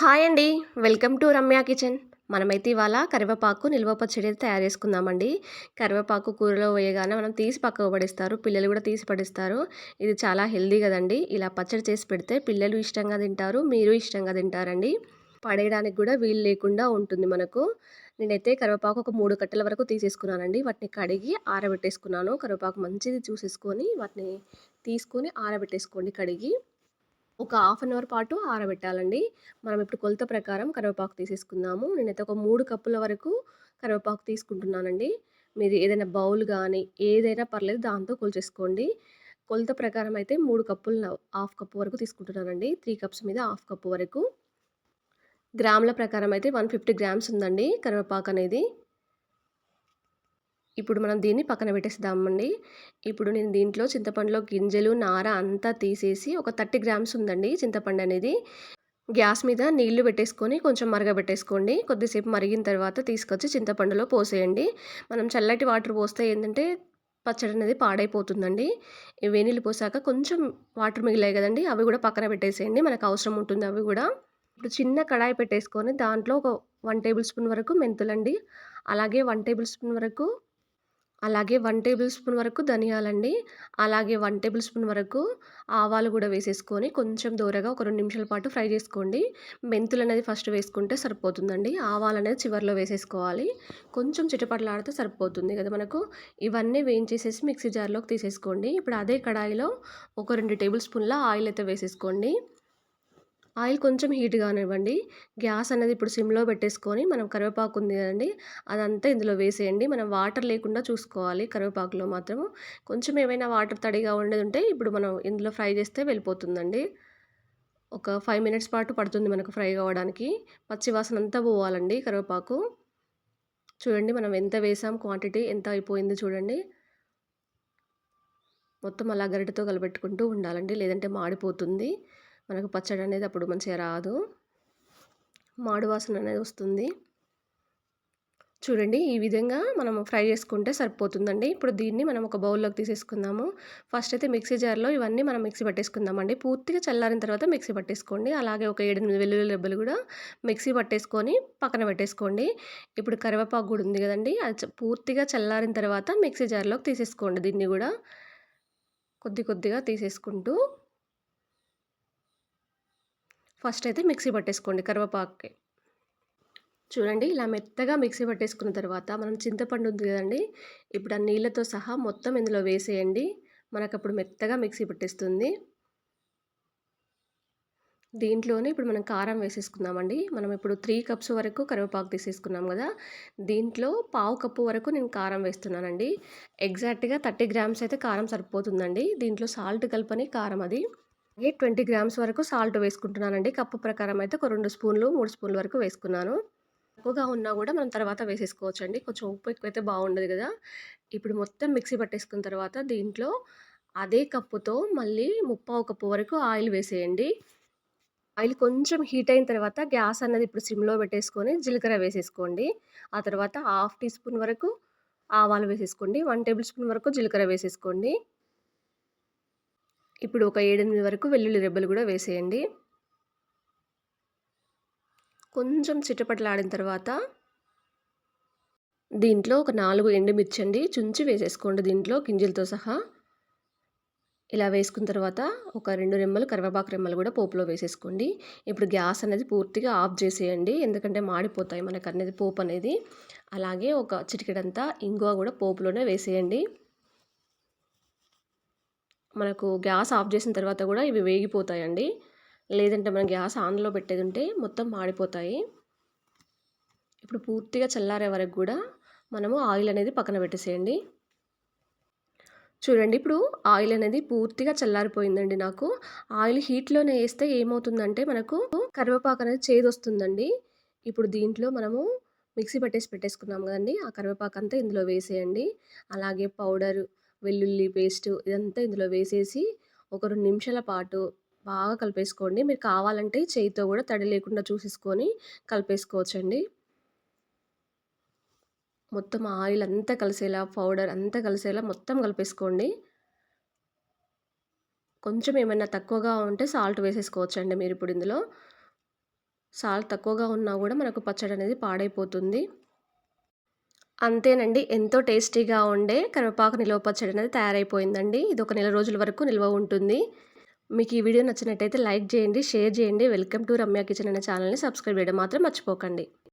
Hi అండి. Welcome to Ramya kitchen. మనమైతే ఇవాళ కరివేపాకు నిల్వ పచ్చడి అయితే తయారు చేసుకుందామండి. కరివేపాకు కూరలో వేయగానే మనం తీసి పక్కకు పడిస్తారు. పిల్లలు కూడా తీసి పడిస్తారు. ఇది చాలా హెల్దీ కదండి. ఇలా పచ్చడి చేసి పెడితే పిల్లలు ఇష్టంగా తింటారు మీరు ఇష్టంగా తింటారండి. పడేయడానికి కూడా వీలు లేకుండా ఉంటుంది మనకు. నేనైతే కరివేపాకు ఒక మూడు కట్టెల వరకు తీసేసుకున్నానండి. వాటిని కడిగి ఆరబెట్టేసుకున్నాను. కరివేపాకు మంచిది చూసేసుకొని వాటిని తీసుకొని ఆరబెట్టేసుకోండి కడిగి. ఒక హాఫ్ అన్ అవర్ పాటు ఆరబెట్టాలండి. మనం ఇప్పుడు కొలత ప్రకారం కరివేపాకు తీసేసుకుందాము. నేనైతే ఒక మూడు కప్పుల వరకు కరివేపాకు తీసుకుంటున్నానండి. మీరు ఏదైనా బౌల్ కానీ ఏదైనా పర్లేదు దాంతో కొలిచేసుకోండి. కొలత ప్రకారం అయితే మూడు కప్పులు హాఫ్ కప్పు వరకు తీసుకుంటున్నానండి. త్రీ కప్స్ మీద హాఫ్ కప్పు వరకు. గ్రాముల ప్రకారం అయితే వన్ ఫిఫ్టీ గ్రామ్స్ ఉందండి కరివేపాకు అనేది. ఇప్పుడు మనం దీన్ని పక్కన పెట్టేద్దామండి ఇప్పుడు నేను దీంట్లో చింతపండులో గింజలు నార అంతా తీసేసి ఒక థర్టీ గ్రామ్స్ ఉందండి చింతపండు అనేది. గ్యాస్ మీద నీళ్ళు పెట్టేసుకొని కొంచెం మరగబెట్టేసుకోండి. కొద్దిసేపు మరిగిన తర్వాత తీసుకొచ్చి చింతపండులో పోసేయండి. మనం చల్లటి వాటర్ పోస్తే ఏంటంటే పచ్చడి అనేది పాడైపోతుందండి. వేనీళ్ళు పోసాక కొంచెం వాటర్ మిగిలాయి కదండి అవి కూడా పక్కన పెట్టేసేయండి. మనకు అవసరం ఉంటుంది అవి కూడా. ఇప్పుడు చిన్న కడాయి పెట్టేసుకొని దాంట్లో ఒక వన్ టేబుల్ స్పూన్ వరకు మెంతులండి. అలాగే వన్ టేబుల్ స్పూన్ వరకు అలాగే వన్ టేబుల్ స్పూన్ వరకు ధనియాలండి. అలాగే వన్ టేబుల్ స్పూన్ వరకు ఆవాలు కూడా వేసేసుకొని కొంచెం దూరగా ఒక రెండు నిమిషాల పాటు ఫ్రై చేసుకోండి. మెంతులు అనేది ఫస్ట్ వేసుకుంటే సరిపోతుందండి. ఆవాలు అనేది చివరిలో వేసేసుకోవాలి. కొంచెం చిటపట్లాడితే సరిపోతుంది కదా మనకు. ఇవన్నీ వేయించేసేసి మిక్సీ జార్లోకి తీసేసుకోండి. ఇప్పుడు అదే కడాయిలో ఒక రెండు టేబుల్ స్పూన్ల ఆయిల్ అయితే వేసేసుకోండి. ఆయిల్ కొంచెం హీట్ కానివ్వండి గ్యాస్ అనేది ఇప్పుడు సిమ్లో పెట్టేసుకొని మనం కరివేపాకు ఉంది కదండి అదంతా ఇందులో వేసేయండి. మనం వాటర్ లేకుండా చూసుకోవాలి కరివేపాకులో మాత్రం కొంచెం ఏమైనా వాటర్ తడిగా ఉండేది ఉంటే ఇప్పుడు మనం ఇందులో ఫ్రై చేస్తే వెళ్ళిపోతుందండి. ఒక ఫైవ్ మినిట్స్ పాటు పడుతుంది మనకు ఫ్రై కావడానికి. పచ్చి వాసన అంతా పోవాలండి కరివేపాకు. చూడండి మనం ఎంత వేసాం క్వాంటిటీ ఎంత అయిపోయింది చూడండి. మొత్తం అలా గరిటతో కలపెట్టుకుంటూ ఉండాలండి లేదంటే మాడిపోతుంది. మనకు పచ్చడి అనేది అప్పుడు మంచిగా రాదు. మాడు వాసన అనేది వస్తుంది. చూడండి ఈ విధంగా మనం ఫ్రై చేసుకుంటే సరిపోతుందండి. ఇప్పుడు దీన్ని మనం ఒక బౌల్లోకి తీసేసుకుందాము. ఫస్ట్ అయితే మిక్సీ జార్లో ఇవన్నీ మనం మిక్సీ పట్టేసుకుందామండి. పూర్తిగా చల్లారిన తర్వాత మిక్సీ పట్టేసుకోండి. అలాగే ఒక ఏడెనిమిది వెల్లుల్లి రెబ్బలు కూడా మిక్సీ పట్టేసుకొని పక్కన పెట్టేసుకోండి. ఇప్పుడు కరివేపాకు కూడా ఉంది కదండి అది పూర్తిగా చల్లారిన తర్వాత మిక్సీ జార్లోకి తీసేసుకోండి దీన్ని కూడా. కొద్ది కొద్దిగా తీసేసుకుంటూ ఫస్ట్ అయితే మిక్సీ పట్టేసుకోండి కరివేపాకుకి చూడండి ఇలా మెత్తగా మిక్సీ పట్టేసుకున్న తర్వాత మనం చింతపండు ఉంది కదండి ఇప్పుడు ఆ నీళ్ళతో సహా మొత్తం ఇందులో వేసేయండి. మనకు అప్పుడు మెత్తగా మిక్సీ పట్టేస్తుంది. దీంట్లోనే ఇప్పుడు మనం కారం వేసేసుకుందామండి. మనం ఇప్పుడు త్రీ కప్స్ వరకు కరివేపాకు తీసేసుకున్నాం కదా దీంట్లో పావు కప్పు వరకు నేను కారం వేస్తున్నానండి. ఎగ్జాక్ట్గా థర్టీ గ్రామ్స్ అయితే కారం సరిపోతుందండి. దీంట్లో సాల్ట్ కలపని కారం అది. అలాగే ట్వంటీ గ్రామ్స్ వరకు సాల్ట్ వేసుకుంటున్నానండి. కప్పు ప్రకారం అయితే ఒక రెండు స్పూన్లు మూడు స్పూన్ల వరకు వేసుకున్నాను. తక్కువగా ఉన్నా కూడా మనం తర్వాత వేసేసుకోవచ్చు అండి కొంచెం ఉప్పు ఎక్కువైతే బాగుండదు కదా. ఇప్పుడు మొత్తం మిక్సీ పట్టేసుకున్న తర్వాత దీంట్లో అదే కప్పుతో మళ్ళీ ముప్పావు కప్పు వరకు ఆయిల్ వేసేయండి. ఆయిల్ కొంచెం హీట్ అయిన తర్వాత గ్యాస్ అన్నది ఇప్పుడు సిమ్లో పెట్టేసుకొని జీలకర్ర వేసేసుకోండి. ఆ తర్వాత హాఫ్ టీ స్పూన్ వరకు ఆవాలు వేసేసుకోండి. వన్ టేబుల్ స్పూన్ వరకు జీలకర్ర వేసేసుకోండి. ఇప్పుడు ఒక ఏడెనిమిది వరకు వెల్లుల్లి రెబ్బలు కూడా వేసేయండి. కొంచెం చిటపటలాడిన తర్వాత దీంట్లో ఒక నాలుగు ఎండుమిర్చండి. చుంచి వేసేసుకోండి దీంట్లో గింజలతో సహా. ఇలా వేసుకున్న తర్వాత ఒక రెండు రెమ్మలు కరివేపాకు రెమ్మలు కూడా పోపులో వేసేసుకోండి. ఇప్పుడు గ్యాస్ అనేది పూర్తిగా ఆఫ్ చేసేయండి. ఎందుకంటే మాడిపోతాయి మనకు అనేది పోపు అనేది. అలాగే ఒక చిటికెడంతా ఇంగువ కూడా పోపులోనే వేసేయండి. మనకు గ్యాస్ ఆఫ్ చేసిన తర్వాత కూడా ఇవి వేగిపోతాయండి. లేదంటే మనం గ్యాస్ ఆన్లో పెట్టేది ఉంటే మొత్తం మాడిపోతాయి. ఇప్పుడు పూర్తిగా చల్లారే వరకు కూడా మనము ఆయిల్ అనేది పక్కన పెట్టేసేయండి. చూడండి ఇప్పుడు ఆయిల్ అనేది పూర్తిగా చల్లారిపోయిందండి నాకు. ఆయిల్ హీట్లోనే వేస్తే ఏమవుతుందంటే మనకు కరివేపాకు అనేది చేదు వస్తుందండి ఇప్పుడు దీంట్లో మనము మిక్సీ పట్టేసి పెట్టేసుకున్నాం కదండి ఆ కరివేపాకు అంతా ఇందులో వేసేయండి. అలాగే పౌడర్ వెల్లుల్లి పేస్ట్ ఇదంతా ఇందులో వేసేసి ఒక రెండు నిమిషాల పాటు బాగా కలిపేసుకోండి. మీరు కావాలంటే చేయితో కూడా తడి లేకుండా చూసేసుకొని కలిపేసుకోవచ్చండి. మొత్తం ఆయిల్ అంతా కలిసేలా పౌడర్ అంతా కలిసేలా మొత్తం కలిపేసుకోండి. కొంచెం ఏమైనా తక్కువగా ఉంటే సాల్ట్ వేసేసుకోవచ్చండి మీరు ఇప్పుడు ఇందులో. సాల్ట్ తక్కువగా ఉన్నా కూడా మనకు పచ్చడి అనేది పాడైపోతుంది. అంతేనండి. ఎంతో టేస్టీగా ఉండే కరివేపాకు నిల్వ పచ్చడి అనేది తయారైపోయిందండి. ఇది ఒక నెల రోజుల వరకు నిల్వ ఉంటుంది. మీకు ఈ వీడియో నచ్చినట్టయితే లైక్ చేయండి షేర్ చేయండి. వెల్కమ్ టు రమ్య కిచెన్ అనే ఛానల్ని సబ్స్క్రైబ్ చేయడం మాత్రం మర్చిపోకండి.